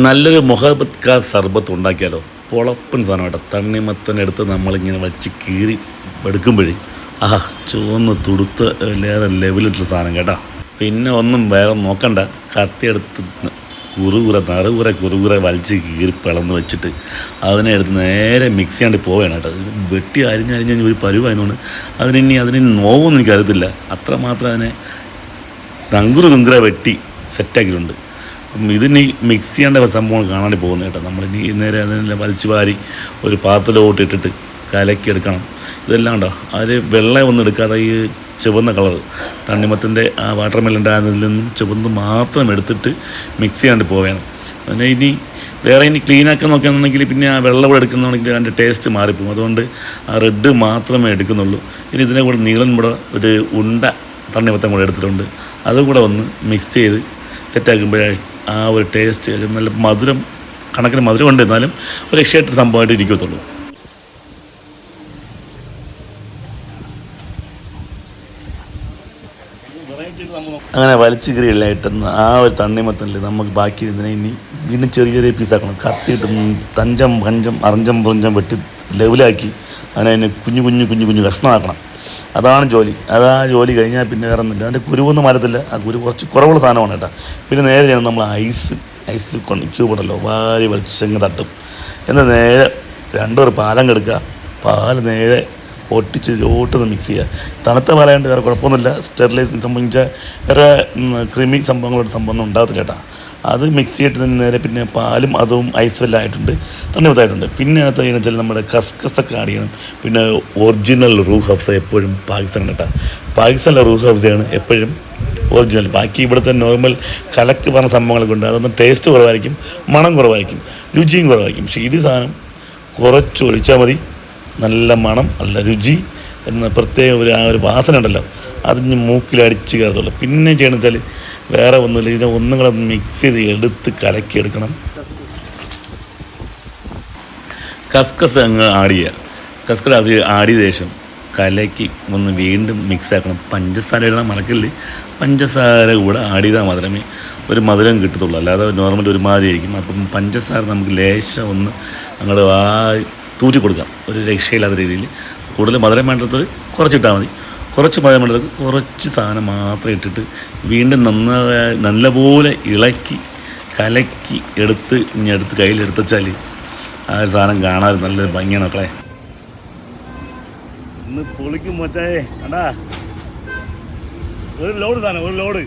നല്ലൊരു മൊഹബത്ക സർബത്ത് ഉണ്ടാക്കിയാലോ? പൊളപ്പൻ സാധനം കേട്ടോ. തണ്ണിമത്തൻ എടുത്ത് നമ്മളിങ്ങനെ വച്ച് കീറി എടുക്കുമ്പോഴേ ആ ചുവന്ന് തുടുത്ത് വേറെ ലെവലിട്ടൊരു സാധനം കേട്ടോ. പിന്നെ ഒന്നും വേറെ നോക്കണ്ട. കത്തിയെടുത്ത് കുറുകുറ നറുകുറ കുറുകുറ വലിച്ച് കീറി പിളന്ന് വെച്ചിട്ട് അതിനെ എടുത്ത് നേരെ മിക്സ് ചെയ്യാണ്ട് പോവുകയാണ് കേട്ടോ. വെട്ടി അരിഞ്ഞരിഞ്ഞ് ഒരു പരുവായതുകൊണ്ട് അതിനി അതിന് നോവൊന്നും എനിക്കറിയത്തില്ല. അത്രമാത്രം അതിനെ നങ്കുറു കുങ്കുറ വെട്ടി സെറ്റാക്കിയിട്ടുണ്ട് ഇതിനി മിക്സ് ചെയ്യേണ്ട സംഭവം കാണാൻ പോകുന്നത് കേട്ടോ. നമ്മളിനി നേരെ അതിനെ വലിച്ചു വാരി ഒരു പാത്രത്തിലോട്ട് ഇട്ടിട്ട് കലക്കി എടുക്കണം. ഇതെല്ലാം ഉണ്ടോ? അതിൽ വെള്ളം ഒന്നും എടുക്കാതെ ഈ ചുവന്ന കളർ തണ്ണിമത്തിന്റെ ആ വാട്ടർ മെല്ലിന്റെ അതിൽ നിന്നും ചുവന്ന് മാത്രം എടുത്തിട്ട് മിക്സ് ചെയ്യാണ്ട് പോവുകയാണ്. പിന്നെ ഇനി വേറെ ഇനി ക്ലീൻ ആക്കാൻ നോക്കുകയാണെന്നുണ്ടെങ്കിൽ പിന്നെ ആ വെള്ളം കൂടെ എടുക്കുന്നതാണെങ്കിൽ അതിന്റെ ടേസ്റ്റ് മാറിപ്പോകും അതുകൊണ്ട് ആ റെഡ് മാത്രമേ എടുക്കുന്നുള്ളൂ. ഇനി ഇതിനെ കൂടെ നീളം കൂടെ ഒരു ഉണ്ട തണ്ണിമത്തം കൂടെ എടുത്തിട്ടുണ്ട്. അതുകൂടെ ഒന്ന് മിക്സ് ചെയ്ത് സെറ്റാക്കുമ്പോഴേ ആ ഒരു ടേസ്റ്റ് നല്ല മധുരം കണക്കിന് മധുരം ഉണ്ട് എന്നാലും ഒരു രക്ഷയായിട്ട് സംഭവമായിട്ട് ഇരിക്കത്തുള്ളൂ. അങ്ങനെ വലിച്ചു കീറിയില്ലായിട്ട് ആ ഒരു തണ്ണിമത്തനിൽ നമുക്ക് ബാക്കി ഇതിനെ ഇനി വീണ്ടും ചെറിയ ചെറിയ പീസാക്കണം കത്തിയിട്ട് തഞ്ചം പഞ്ചം അറിഞ്ചം പുറഞ്ചം വെട്ടി ലെവലാക്കി അതിനെ കുഞ്ഞു കുഞ്ഞു കുഞ്ഞു കുഞ്ഞു കഷ്ണമാക്കണം. അതാണ് ജോലി. അതാ ജോലി കഴിഞ്ഞാൽ പിന്നെ വേറെ ഒന്നുമില്ല അതിന്റെ കുരുവൊന്നും മരത്തില്ല ആ കുരു കുറച്ച് കുറവുള്ള സാധനമാണ് കേട്ടോ. പിന്നെ നേരെ ചെയ്യണം നമ്മൾ ഐസ് ഐസ് കൊണ്ട് ക്യൂബ് ഉണ്ടല്ലോ വാരി വലിച്ചങ്ങ് തട്ടും. എന്നാൽ നേരെ രണ്ടൊരു പാലം കെടുക്കുക പാൽ നേരെ പൊട്ടിച്ച് ലോട്ടൊന്ന് മിക്സ് ചെയ്യുക. തണുത്ത പാലായതുകൊണ്ട് വേറെ കുഴപ്പമൊന്നുമില്ല. സ്റ്റെറിലൈസിന് സംബന്ധിച്ച വേറെ ക്രിമി സംഭവങ്ങളോട് സംബന്ധം ഉണ്ടാകത്തില്ല കേട്ടോ. അത് മിക്സ് ചെയ്തിട്ട് നേരെ പിന്നെ പാലും അതും ഐസും ആയിട്ടുണ്ട്. തണ്ണിമത്തായിട്ടുണ്ട് പിന്നെ അതിനകത്ത് എന്ന് വെച്ചാൽ നമ്മുടെ കസ്കസൊക്കെ ആഡ് ചെയ്യണം. പിന്നെ ഒറിജിനൽ റൂ ഹഫ്സ എപ്പോഴും പാകിസ്ഥാൻ കേട്ടോ. പാകിസ്ഥാനിലെ റൂ ആണ് എപ്പോഴും ഒറിജിനൽ ബാക്കി ഇവിടുത്തെ നോർമൽ കലക്ക് പറഞ്ഞ സംഭവങ്ങളൊക്കെ ഉണ്ട്. അതൊന്നും ടേസ്റ്റ് കുറവായിരിക്കും മണം കുറവായിരിക്കും രുചിയും കുറവായിരിക്കും. പക്ഷേ ഇത് സാധനം കുറച്ച് ഒഴിച്ചാൽ മതി. നല്ല മണം നല്ല രുചി എന്ന പ്രത്യേക ഒരു ആ ഒരു വാസന ഉണ്ടല്ലോ. അതിന് മൂക്കിൽ അടിച്ച് കയറത്തുള്ളൂ. പിന്നെ ചെയ്യണം വെച്ചാൽ വേറെ ഒന്നുമില്ല. ഇതിനെ ഒന്നും കൂടെ മിക്സ് ചെയ്ത് എടുത്ത് കലക്കി എടുക്കണം. കസ്കസ് അങ്ങ് ആഡ് ചെയ്യുക. കസ്കസ് അത് ആടിയ ശേഷം കലക്കി ഒന്ന് വീണ്ടും മിക്സ് ആക്കണം. പഞ്ചസാര ഇടണം മറക്കല്ലേ പഞ്ചസാര കൂടെ ആഡ് ചെയ്താൽ മാത്രമേ ഒരു മധുരം കിട്ടത്തുള്ളൂ. അല്ലാതെ നോർമൽ ഒരുമാതിരി ആയിരിക്കും. അപ്പം പഞ്ചസാര നമുക്ക് ലേശം ഒന്ന് അങ്ങോട്ട് ആ തൂറ്റി കൊടുക്കാം ഒരു രക്ഷയില്ലാത്ത രീതിയിൽ. കൂടുതൽ മധുരം വേണ്ടത് കുറച്ചിട്ടാൽ മതി. കുറച്ച് മധുരം വേണ്ടത് കുറച്ച് സാധനം മാത്രം ഇട്ടിട്ട് വീണ്ടും നന്നായി നല്ലപോലെ ഇളക്കി കലക്കി എടുത്ത് ഇനി എടുത്ത് കയ്യിലെടുത്ത് വെച്ചാൽ ആ ഒരു സാധനം കാണാൻ നല്ലൊരു ഭംഗിയാണ് മക്കളെ. ഇന്ന് പൊളിക്കും മച്ചായേ കണ്ടാ? ഒരു ലോഡ് സാധനം ഒരു ലോഡ്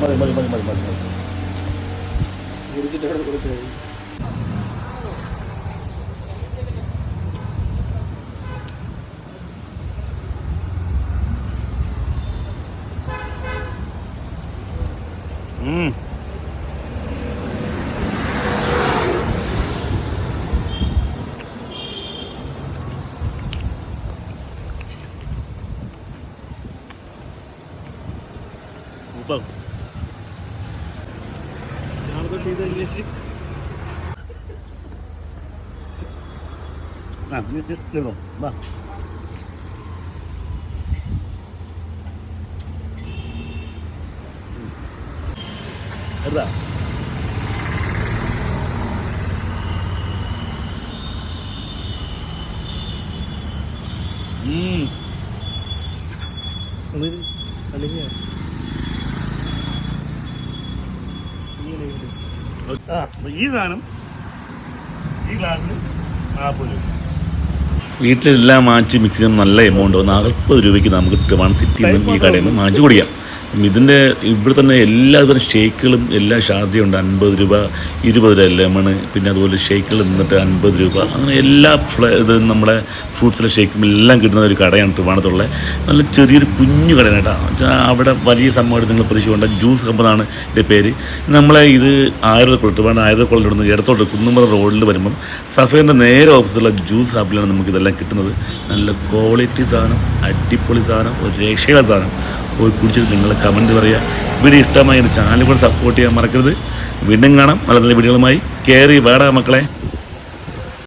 മതി മതി മതി മതി മതി മതി ഉം. സൂപ്പർ ആ തീർന്നോ വാ എടുത്താ ഉം. ആ, അപ്പൊ ഈ സാധനം ഈ ഗ്ലാസ്സിന് നാൽപ്പത് രൂപ. വീട്ടിലെല്ലാം മാറ്റി മിക്സ് നല്ല എമൗണ്ട് നാൽപ്പത് രൂപയ്ക്ക് നമുക്ക് ട്രിവാൺ സിറ്റിയിൽ നിന്നും ഈ കടയിൽ നിന്ന് മാറ്റി കുടിക്കാം. ഇതിന്റെ ഇവിടെ തന്നെ എല്ലാ എല്ലാതരം ഷേക്കുകളും എല്ലാ ഷാർജയും ഉണ്ട്. അൻപത് രൂപ ഇരുപത് രൂപ ലെമണ് പിന്നെ അതുപോലെ ഷേക്കുകൾ നിന്നിട്ട് അൻപത് രൂപ. അങ്ങനെ എല്ലാ ഫ്ലേ ഇത് നമ്മുടെ ഫ്രൂട്ട്സിലെ ഷേക്കും എല്ലാം കിട്ടുന്ന ഒരു കടയാണ് ട്രിവാണത്തുള്ള നല്ല ചെറിയൊരു കുഞ്ഞു കടയാണ് കേട്ടോ. അവിടെ വലിയ സംഭവമായിട്ട് നിങ്ങൾ പ്രതീക്ഷിക്കേണ്ട ജ്യൂസ് കമ്പനാണ് ഇതിന്റെ പേര്. നമ്മളെ ഇത് ആയുർവേദ കോളേജ് ട്രിവാണ ആയുർവേദ കോളേജിൽ നിന്ന് ഇടത്തോട്ട് കുന്നുമ്പറ റോഡിൽ വരുമ്പം സഫേറിന്റെ നേരെ ഓപ്പോസിറ്റുള്ള ജ്യൂസ് ഹബിലാണ് നമുക്ക് ഇതെല്ലാം കിട്ടുന്നത്. നല്ല ക്വാളിറ്റി സാധനം അടിപൊളി സാധനം ഒരു രക്ഷയുള്ള സാധനം. പോയി കുടിച്ചിട്ട് നിങ്ങൾ കമന്റ് പറയുക. വീഡിയോ ഇഷ്ടമായി ചാനൽ കൂടെ സപ്പോർട്ട് ചെയ്യാൻ മറക്കരുത്. വീണ്ടും കാണാം. നല്ല നല്ല വീഡിയോകളുമായി കയറി വേടാ മക്കളെ.